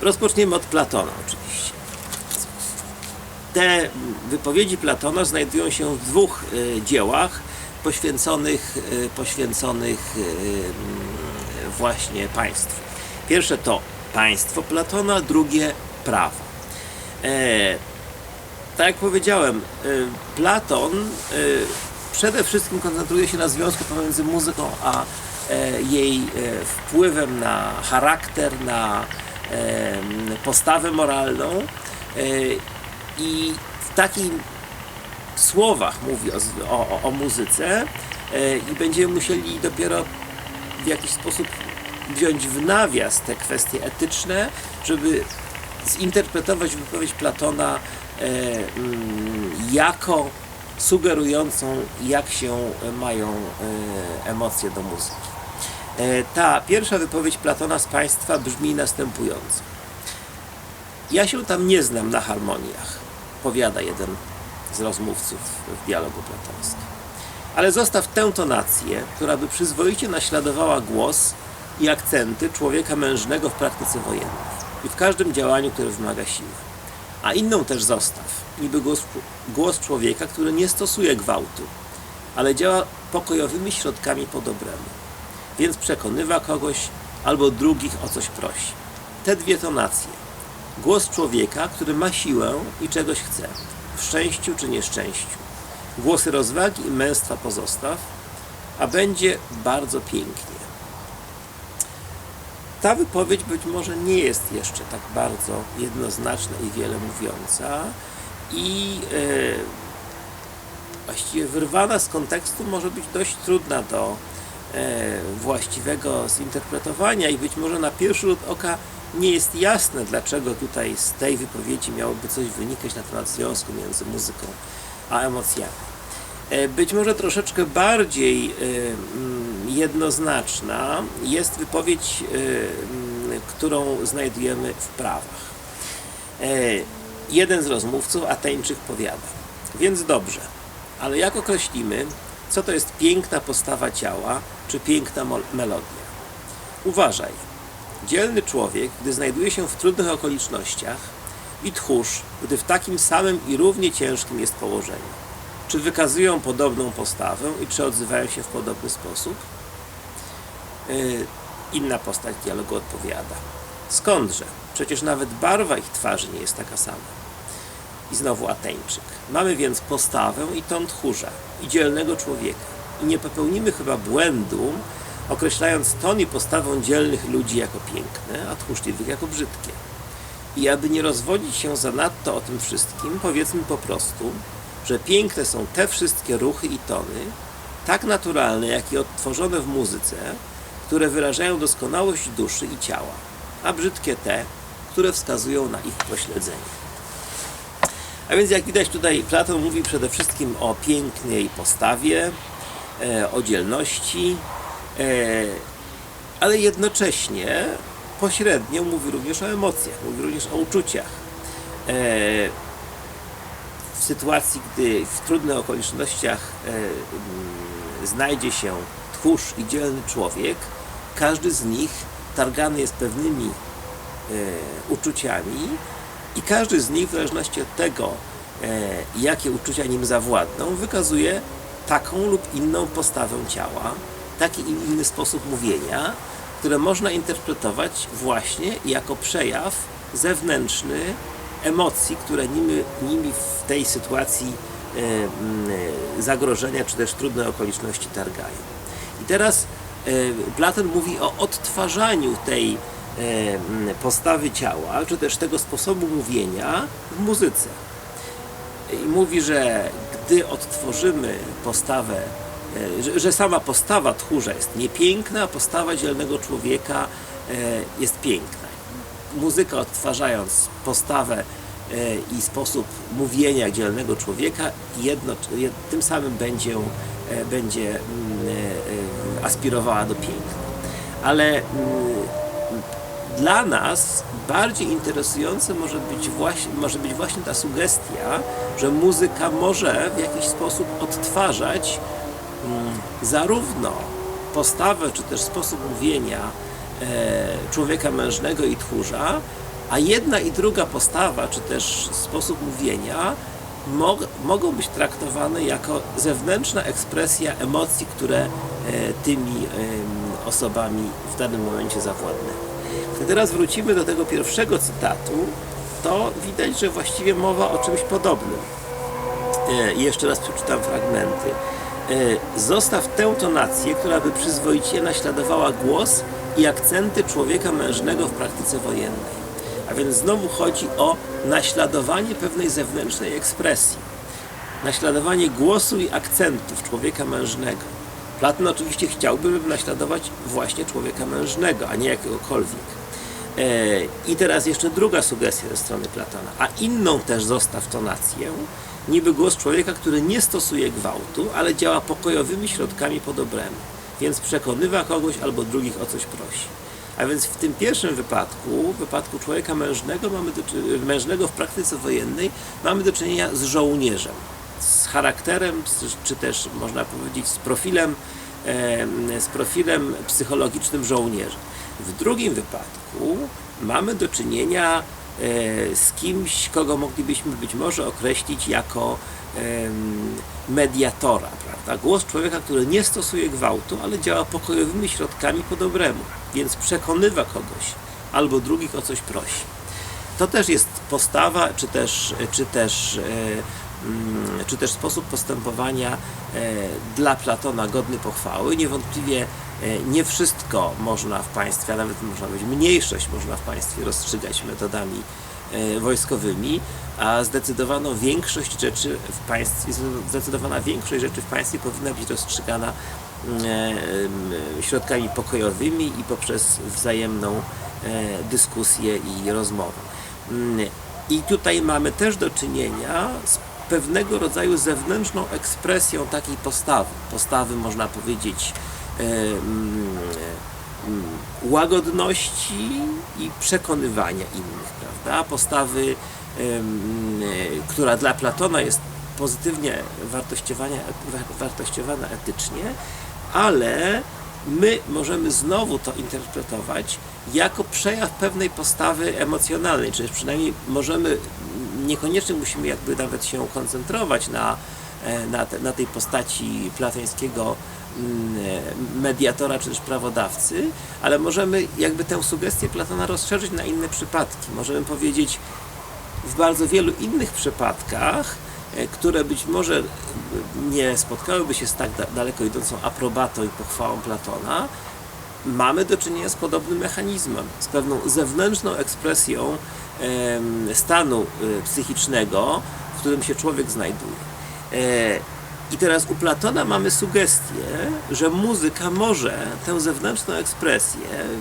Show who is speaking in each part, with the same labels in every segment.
Speaker 1: Rozpoczniemy od Platona oczywiście. Te wypowiedzi Platona znajdują się w dwóch e, dziełach poświęconych, e, poświęconych e, właśnie państwu. Pierwsze to państwo Platona, drugie prawo. E, tak jak powiedziałem, e, Platon e, przede wszystkim koncentruje się na związku pomiędzy muzyką a e, jej e, wpływem na charakter, na e, postawę moralną e, i w takim słowach mówi o, o, o, muzyce e, i będziemy musieli dopiero w jakiś sposób wziąć w nawias te kwestie etyczne, żeby zinterpretować wypowiedź Platona e, mm, jako sugerującą, jak się mają emocje do muzyki. E, ta pierwsza wypowiedź Platona z Państwa brzmi następująco. Ja się tam nie znam na harmoniach, powiada jeden z rozmówców w dialogu platońskim. Ale zostaw tę tonację, która by przyzwoicie naśladowała głos i akcenty człowieka mężnego w praktyce wojennej i w każdym działaniu, które wymaga siły. A inną też zostaw, niby głos, głos człowieka, który nie stosuje gwałtu, ale działa pokojowymi środkami po dobremu. Więc przekonywa kogoś albo drugich o coś prosi. Te dwie tonacje. Głos człowieka, który ma siłę i czegoś chce, w szczęściu czy nieszczęściu. Głosy rozwagi i męstwa pozostaw, a będzie bardzo pięknie. Ta wypowiedź być może nie jest jeszcze tak bardzo jednoznaczna i wiele mówiąca i e, właściwie wyrwana z kontekstu może być dość trudna do właściwego zinterpretowania i być może na pierwszy rzut oka nie jest jasne, dlaczego tutaj z tej wypowiedzi miałoby coś wynikać na temat związku między muzyką a emocjami. E, Być może troszeczkę bardziej e, mm, jednoznaczna jest wypowiedź, e, mm, którą znajdujemy w prawach. E, Jeden z rozmówców, Ateńczyk, powiada: Więc dobrze, ale jak określimy, co to jest piękna postawa ciała, czy piękna melodia? Uważaj, dzielny człowiek, gdy znajduje się w trudnych okolicznościach, i tchórz, gdy w takim samym i równie ciężkim jest położeniu. Czy wykazują podobną postawę i czy odzywają się w podobny sposób? Yy, Inna postać dialogu odpowiada. Skądże? Przecież nawet barwa ich twarzy nie jest taka sama. I znowu Ateńczyk. Mamy więc postawę i ton tchórza, i dzielnego człowieka. I nie popełnimy chyba błędu, określając ton i postawę dzielnych ludzi jako piękne, a tchórzliwych jako brzydkie. I aby nie rozwodzić się zanadto o tym wszystkim, powiedzmy po prostu, że piękne są te wszystkie ruchy i tony, tak naturalne, jak i odtworzone w muzyce, które wyrażają doskonałość duszy i ciała, a brzydkie te, które wskazują na ich pośledzenie. A więc jak widać tutaj Platon mówi przede wszystkim o pięknej postawie, e, o dzielności, e, ale jednocześnie pośrednio mówi również o emocjach, mówi również o uczuciach. E, w sytuacji, gdy w trudnych okolicznościach mm, znajdzie się tchórz i dzielny człowiek, każdy z nich targany jest pewnymi uczuciami i każdy z nich w zależności od tego, jakie uczucia nim zawładną, wykazuje taką lub inną postawę ciała, taki i inny sposób mówienia, które można interpretować właśnie jako przejaw zewnętrzny emocji, które nimi, nimi w tej sytuacji e, mm, zagrożenia czy też trudnej okoliczności targają. I teraz e, Platon mówi o odtwarzaniu tej e, mm, postawy ciała, czy też tego sposobu mówienia w muzyce. I mówi, że gdy odtworzymy postawę, e, że, sama postawa tchórza jest niepiękna, a postawa dzielnego człowieka e, jest piękna. Muzyka odtwarzając postawę e, i sposób mówienia dzielnego człowieka, jedno, jed, tym samym będzie, będzie mm, aspirowała do piękna. Ale mm, dla nas bardziej interesujące może być, właśnie, może być właśnie ta sugestia, że muzyka może w jakiś sposób odtwarzać mm, zarówno postawę, czy też sposób mówienia e, człowieka mężnego i tchórza, a jedna i druga postawa, czy też sposób mówienia mog, mogą być traktowane jako zewnętrzna ekspresja emocji, które e, tymi osobami w danym momencie zawładnęły. Gdy teraz wrócimy do tego pierwszego cytatu, to widać, że właściwie mowa o czymś podobnym. E, i jeszcze raz przeczytam fragmenty. E, Zostaw tę tonację, która by przyzwoicie naśladowała głos i akcenty człowieka mężnego w praktyce wojennej. A więc znowu chodzi o naśladowanie pewnej zewnętrznej ekspresji. Naśladowanie głosu i akcentów człowieka mężnego. Platon oczywiście chciałby, naśladować właśnie człowieka mężnego, a nie jakiegokolwiek. E, I teraz jeszcze druga sugestia ze strony Platona. A inną też zostaw tonację, niby głos człowieka, który nie stosuje gwałtu, ale działa pokojowymi środkami po dobremu, więc przekonywa kogoś albo drugich o coś prosi. A więc w tym pierwszym wypadku, w wypadku człowieka mężnego, mamy do, mężnego w praktyce wojennej, mamy do czynienia z żołnierzem, z charakterem, czy też można powiedzieć z profilem, em, z profilem psychologicznym żołnierza. W drugim wypadku mamy do czynienia e, z kimś, kogo moglibyśmy być może określić jako mediatora, prawda? Głos człowieka, który nie stosuje gwałtu, ale działa pokojowymi środkami po dobremu, więc przekonywa kogoś albo drugich o coś prosi. To też jest postawa, czy też, czy też, e, mm, czy też sposób postępowania e, dla Platona godny pochwały. Niewątpliwie nie wszystko można w państwie, a nawet można być mniejszość można w państwie rozstrzygać metodami e, wojskowymi, a zdecydowaną większość rzeczy w państwie, zdecydowana większość rzeczy w państwie powinna być rozstrzygana mm, e, em, środkami pokojowymi i poprzez wzajemną e, dyskusję i rozmowę. Mm, I tutaj mamy też do czynienia z pewnego rodzaju zewnętrzną ekspresją takiej postawy. Postawy można powiedzieć e, mm, mm, łagodności i przekonywania innych, prawda? Postawy, e, która dla Platona jest pozytywnie wartościowana etycznie, ale my możemy znowu to interpretować jako przejaw pewnej postawy emocjonalnej, czy też przynajmniej możemy, niekoniecznie musimy jakby nawet się koncentrować na, na, te, na tej postaci platońskiego mm, e, mediatora czy też prawodawcy, ale możemy jakby tę sugestię Platona rozszerzyć na inne przypadki. Możemy powiedzieć, w bardzo wielu innych przypadkach, e, które być może nie spotkałyby się z tak da- daleko idącą aprobatą i pochwałą Platona, mamy do czynienia z podobnym mechanizmem, z pewną zewnętrzną ekspresją stanu e, psychicznego, w którym się człowiek znajduje. E, I teraz u Platona mamy sugestię, że muzyka może tę zewnętrzną ekspresję,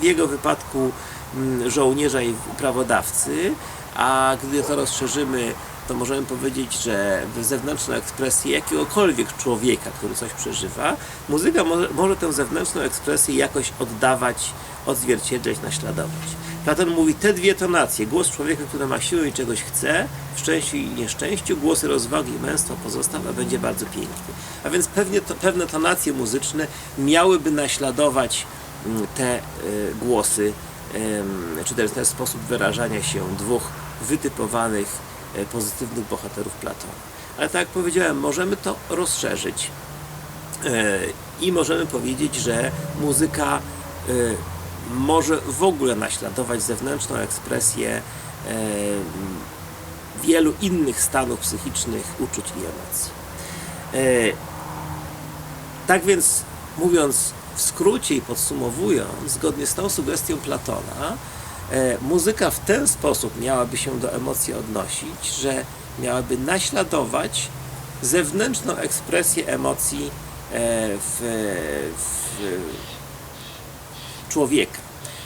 Speaker 1: w jego wypadku mm, żołnierza i prawodawcy, a gdy to rozszerzymy, to możemy powiedzieć, że zewnętrzną ekspresję jakiegokolwiek człowieka, który coś przeżywa, muzyka może, może tę zewnętrzną ekspresję jakoś oddawać, odzwierciedlać, naśladować. Platon mówi te dwie tonacje, głos człowieka, który ma siłę i czegoś chce, w szczęściu i nieszczęściu, głosy rozwagi i męstwa pozostałe będzie bardzo piękny. A więc pewnie to, pewne tonacje muzyczne miałyby naśladować mm, te y, głosy, em, czy też ten sposób wyrażania się dwóch wytypowanych e, pozytywnych bohaterów Platona. Ale tak jak powiedziałem, możemy to rozszerzyć e, i możemy powiedzieć, że muzyka może w ogóle naśladować zewnętrzną ekspresję e, wielu innych stanów psychicznych, uczuć i emocji. E, Tak więc, mówiąc w skrócie i podsumowując, zgodnie z tą sugestią Platona, e, muzyka w ten sposób miałaby się do emocji odnosić, że miałaby naśladować zewnętrzną ekspresję emocji w, w człowieka.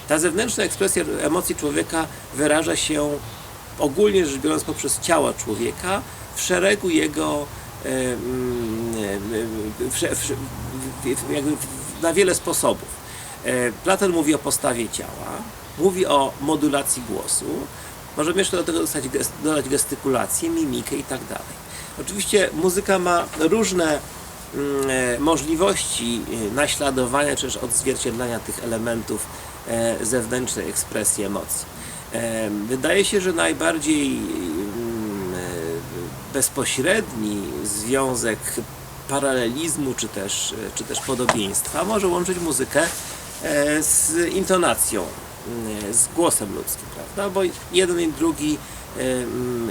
Speaker 1: Ta zewnętrzna ekspresja emocji człowieka wyraża się ogólnie rzecz biorąc poprzez ciała człowieka w szeregu jego na wiele sposobów. E, Platon mówi o postawie ciała, mówi o modulacji głosu, możemy jeszcze do tego dodać, gest, dodać gestykulację, mimikę i tak dalej. Oczywiście muzyka ma różne możliwości e, naśladowania czy też odzwierciedlania tych elementów e, zewnętrznej ekspresji emocji. E, Wydaje się, że najbardziej mm, e, bezpośredni związek paralelizmu czy też, czy też podobieństwa może łączyć muzykę e, z intonacją, mm, z głosem ludzkim, prawda? Bo jeden i drugi, e, mm,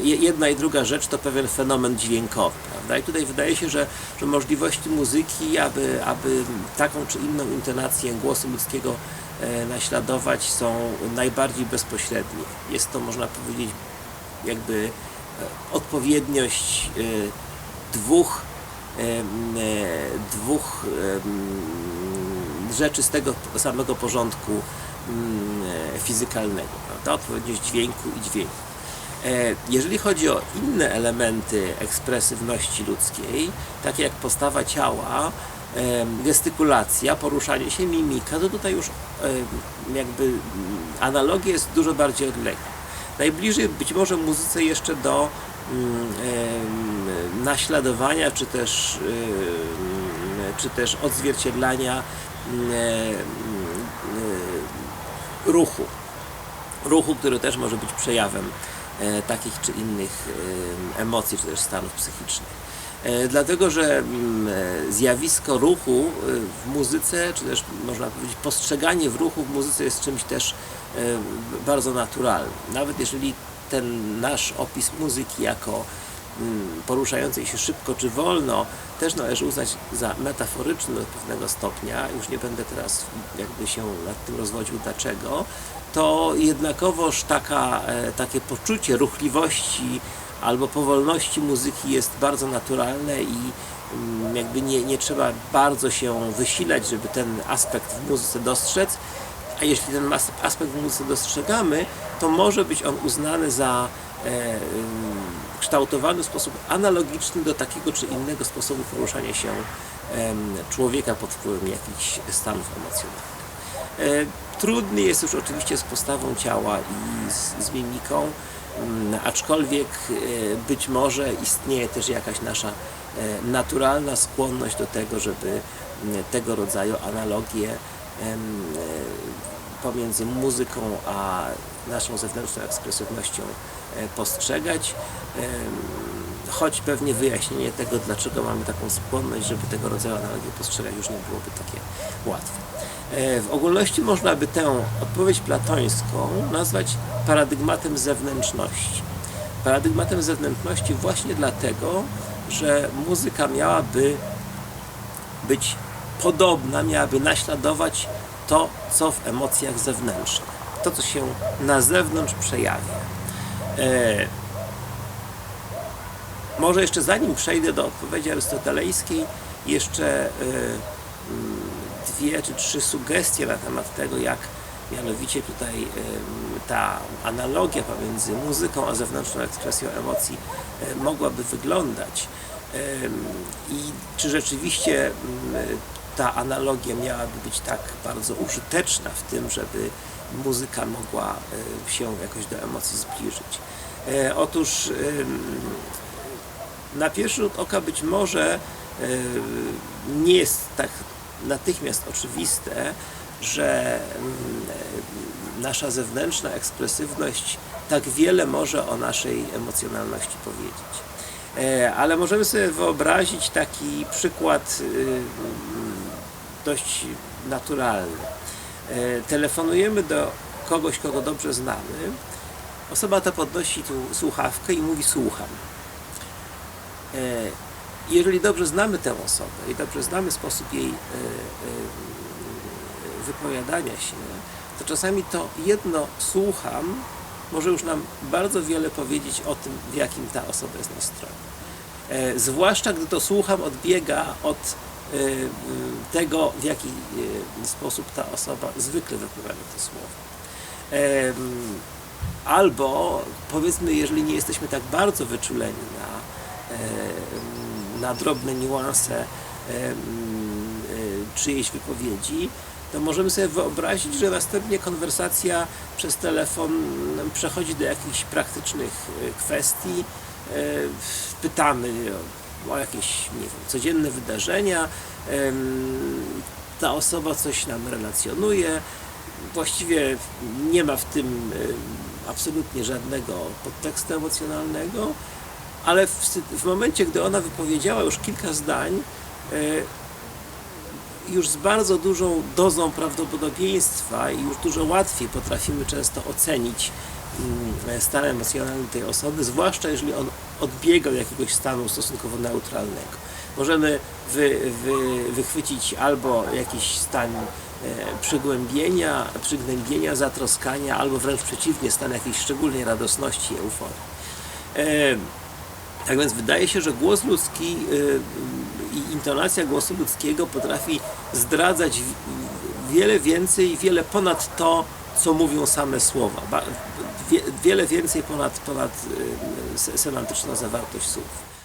Speaker 1: jedna i druga rzecz to pewien fenomen dźwiękowy, prawda? I tutaj wydaje się, że, że możliwości muzyki, aby, aby taką czy inną intonację głosu ludzkiego e, naśladować są najbardziej bezpośrednie. Jest to, można powiedzieć, jakby e, odpowiedniość e, dwóch dwóch rzeczy z tego samego porządku mm, fizykalnego, prawda? Odpowiedniość dźwięku i dźwięku. E, Jeżeli chodzi o inne elementy ekspresywności ludzkiej, takie jak postawa ciała, em, gestykulacja, poruszanie się, mimika, to tutaj już em, jakby mm, analogia jest dużo bardziej odległa. Najbliżej być może muzyce jeszcze do mm, naśladowania, czy też, czy też odzwierciedlania mm, e, ruchu. Ruchu, który też może być przejawem e, takich czy innych em, emocji, czy też stanów psychicznych. E, Dlatego, że mm, e, zjawisko ruchu e, w muzyce, czy też można powiedzieć postrzeganie w ruchu w muzyce jest czymś też e, bardzo naturalnym. Nawet jeżeli ten nasz opis muzyki jako poruszającej się szybko czy wolno też należy uznać za metaforyczny do pewnego stopnia, już nie będę teraz jakby się nad tym rozwodził dlaczego, to jednakowoż taka, e, takie poczucie ruchliwości albo powolności muzyki jest bardzo naturalne i mm, jakby nie, nie trzeba bardzo się wysilać, żeby ten aspekt w muzyce dostrzec, a jeśli ten aspekt w muzyce dostrzegamy, to może być on uznany za kształtowany w sposób analogiczny do takiego czy innego sposobu poruszania się człowieka pod wpływem jakichś stanów emocjonalnych. E, Trudny jest już oczywiście z postawą ciała i z, z mimiką, aczkolwiek e, być może istnieje też jakaś nasza e, naturalna skłonność do tego, żeby tego rodzaju analogie e, pomiędzy muzyką a naszą zewnętrzną ekspresywnością e, postrzegać. Em, Choć pewnie wyjaśnienie tego, dlaczego mamy taką skłonność, żeby tego rodzaju analogie postrzegać, już nie byłoby takie łatwe. E, W ogólności można by tę odpowiedź platońską nazwać paradygmatem zewnętrzności. Paradygmatem zewnętrzności właśnie dlatego, że muzyka miałaby być podobna, miałaby naśladować to, co w emocjach zewnętrznych. To, co się na zewnątrz przejawia. E, może jeszcze zanim przejdę do odpowiedzi arystotelejskiej, jeszcze e, mm, dwie czy trzy sugestie na temat tego, jak mianowicie tutaj em, ta analogia pomiędzy muzyką a zewnętrzną ekspresją emocji e, mogłaby wyglądać. I czy rzeczywiście mm, ta analogia miałaby być tak bardzo użyteczna w tym, żeby muzyka mogła e, się jakoś do emocji zbliżyć. E, Otóż na pierwszy rzut oka być może e, nie jest tak natychmiast oczywiste, że nasza zewnętrzna ekspresywność tak wiele może o naszej emocjonalności powiedzieć. Ale możemy sobie wyobrazić taki przykład dość naturalny. E, Telefonujemy do kogoś, kogo dobrze znamy. Osoba ta podnosi tu słuchawkę i mówi słucham. E, jeżeli dobrze znamy tę osobę i dobrze znamy sposób jej e, wypowiadania się, to czasami to jedno słucham może już nam bardzo wiele powiedzieć o tym, w jakim ta osoba jest nastroju. Zwłaszcza gdy to słucham odbiega od tego, w jaki e, sposób ta osoba zwykle wypowiada te słowa. Em, Albo powiedzmy, jeżeli nie jesteśmy tak bardzo wyczuleni na, na drobne niuanse czyjejś wypowiedzi, to możemy sobie wyobrazić, że następnie konwersacja przez telefon przechodzi do jakichś praktycznych kwestii. Pytamy, o jakieś nie wiem, codzienne wydarzenia. Ta osoba coś nam relacjonuje. Właściwie nie ma w tym absolutnie żadnego podtekstu emocjonalnego, ale w, w momencie, gdy ona wypowiedziała już kilka zdań, e, już z bardzo dużą dozą prawdopodobieństwa i już dużo łatwiej potrafimy często ocenić mm, stan emocjonalny tej osoby, zwłaszcza jeżeli on odbiega od jakiegoś stanu stosunkowo neutralnego. Możemy wy, wy, wychwycić albo jakiś stan e, przygłębienia, przygnębienia, zatroskania, albo wręcz przeciwnie, stan jakiejś szczególnej radosności euforii. E, tak więc wydaje się, że głos ludzki y, i intonacja głosu ludzkiego potrafi zdradzać wiele więcej, wiele ponad to, co mówią same słowa. Wie, wiele więcej ponad, ponad y, se- semantyczną zawartość słów.